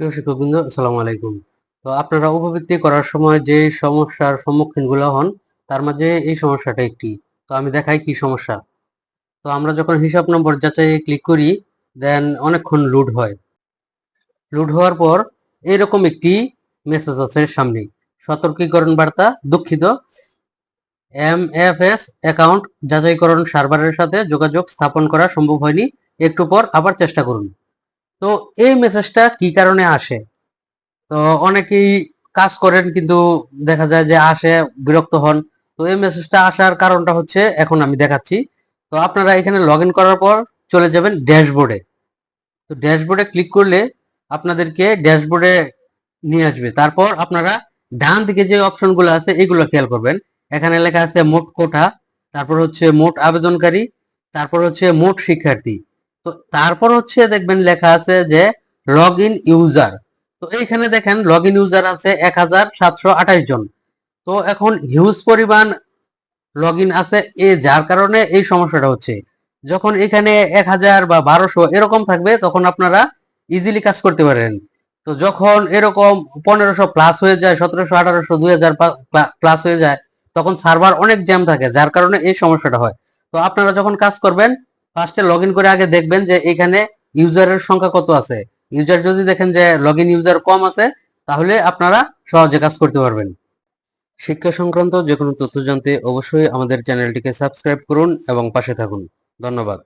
প্রিয় শিক্ষকবৃন্দ, আসসালামু আলাইকুম। তো আপনারা উপবৃত্তি করার সময় যে সমস্যার সম্মুখীনগুলো হন, তার মাঝে এই সমস্যাটা একটি। তো আমি দেখাই কি সমস্যা। তো আমরা যখন হিসাব নম্বর যাচাই ক্লিক করি, দেন অনেকক্ষণ লোড হয়। লোড হওয়ার পর এরকম একটি মেসেজ আছে সামনে। সতর্কীকরণ বার্তা, দুঃখিত। এম এফ এস অ্যাকাউন্ট যাচাইকরণ সার্ভারের সাথে যোগাযোগ স্থাপন করা সম্ভব হয়নি। একটু পর আবার চেষ্টা করুন। তো এই মেসেজটা কি কারণে আসে? তো অনেকেই কাজ করেন কিন্তু দেখা যায় যে আসে, বিরক্ত হন। তো এই মেসেজটা আসার কারণটা হচ্ছে, এখন আমি দেখাচ্ছি। তো আপনারা এখানে লগ করার পর চলে যাবেন ড্যাশবোর্ডে। তো ড্যাশবোর্ডে ক্লিক করলে আপনাদেরকে ড্যাশবোর্ডে নিয়ে আসবে। তারপর আপনারা ডান দিকে যে অপশনগুলো আছে, এগুলো খেয়াল করবেন। এখানে লেখা আছে মোট কোটা, তারপর হচ্ছে মোট আবেদনকারী, তারপর হচ্ছে মোট শিক্ষার্থী। তো তারপর হচ্ছে দেখবেন লেখা আছে যে লগ ইন ইউজার তো এইখানে দেখেন লগ ইন ইউজার আছে এক হাজার সাতশো আঠাশ জন। তো এখন হিউজ পরিমাণ লগ ইন আছে এ, যার কারণে এই সমস্যাটা হচ্ছে। যখন এখানে এক হাজার বা বারোশো এরকম থাকবে, তখন আপনারা ইজিলি কাজ করতে পারেন। তো যখন এরকম পনেরোশো প্লাস হয়ে যায়, সতেরোশো, আঠারোশো, দুই হাজার প্লাস হয়ে যায়, তখন সার্ভার অনেক জ্যাম থাকে, যার কারণে এই সমস্যাটা হয়। তো আপনারা যখন কাজ করবেন ফার্স্টে লগ করে আগে দেখবেন যে এখানে ইউজারের সংখ্যা কত আছে। ইউজার যদি দেখেন যে লগ ইউজার কম আছে, তাহলে আপনারা সহজে কাজ করতে পারবেন। শিক্ষা সংক্রান্ত যে কোনো তথ্য জানতে অবশ্যই আমাদের চ্যানেলটিকে সাবস্ক্রাইব করুন এবং পাশে থাকুন। ধন্যবাদ।